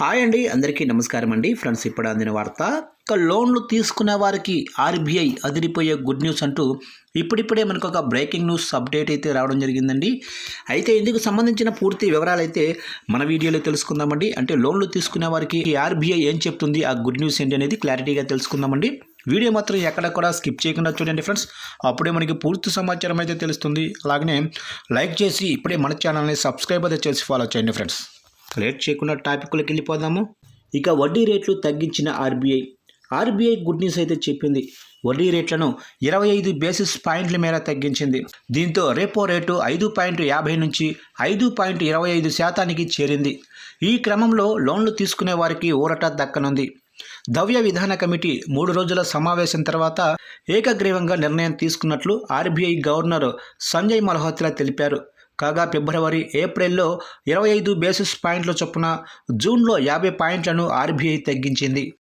Hi అండి అందరికీ నమస్కారం అండి. ఫ్రెండ్స్ ఇప్పుడు అందిన వార్త ఇక లోన్లు తీసుకునే వారికి ఆర్బీఐ అదిరిపోయే గుడ్ న్యూస్ అంటూ ఇప్పుడిప్పుడే మనకు ఒక బ్రేకింగ్ న్యూస్ అప్డేట్ అయితే రావడం జరిగిందండి. అయితే ఇందుకు సంబంధించిన పూర్తి వివరాలు అయితే మన వీడియోలో తెలుసుకుందామండి. అంటే లోన్లు తీసుకునే వారికి ఆర్బీఐ ఏం చెప్తుంది ఆ గుడ్ న్యూస్ ఏంటి అనేది క్లారిటీగా తెలుసుకుందామండి. వీడియో మాత్రం ఎక్కడ కూడా స్కిప్ చేయకుండా చూడండి ఫ్రెండ్స్. అప్పుడే మనకి పూర్తి సమాచారం అయితే తెలుస్తుంది. అలాగనే లైక్ చేసి ఇప్పుడే మన ఛానల్ని సబ్స్క్రైబ్ అయితే చేసి ఫాలో చేయండి ఫ్రెండ్స్. లేట్ చేయకుండా టాపిక్లోకి వెళ్ళిపోదాము. ఇక వడ్డీ రేట్లు తగ్గించిన ఆర్బీఐ. ఆర్బీఐ గుడ్ న్యూస్ అయితే చెప్పింది. వడ్డీ రేట్లను ఇరవై ఐదు బేసిస్ పాయింట్ల మేర తగ్గించింది. దీంతో రేపో రేటు ఐదు పాయింట్ యాభై నుంచి ఐదు పాయింట్ ఇరవై ఐదు శాతానికి చేరింది. ఈ క్రమంలో లోన్లు తీసుకునే వారికి ఊరట దక్కనుంది. ద్రవ్య విధాన కమిటీ మూడు రోజుల సమావేశం తర్వాత ఏకగ్రీవంగా నిర్ణయం తీసుకున్నట్లు ఆర్బీఐ గవర్నర్ సంజయ్ మల్హోత్రా తెలిపారు. కాగా ఫిబ్రవరి ఏప్రిల్లో ఇరవై ఐదు బేసిస్ పాయింట్ల చొప్పున జూన్లో యాభై పాయింట్లను ఆర్బీఐ తగ్గించింది.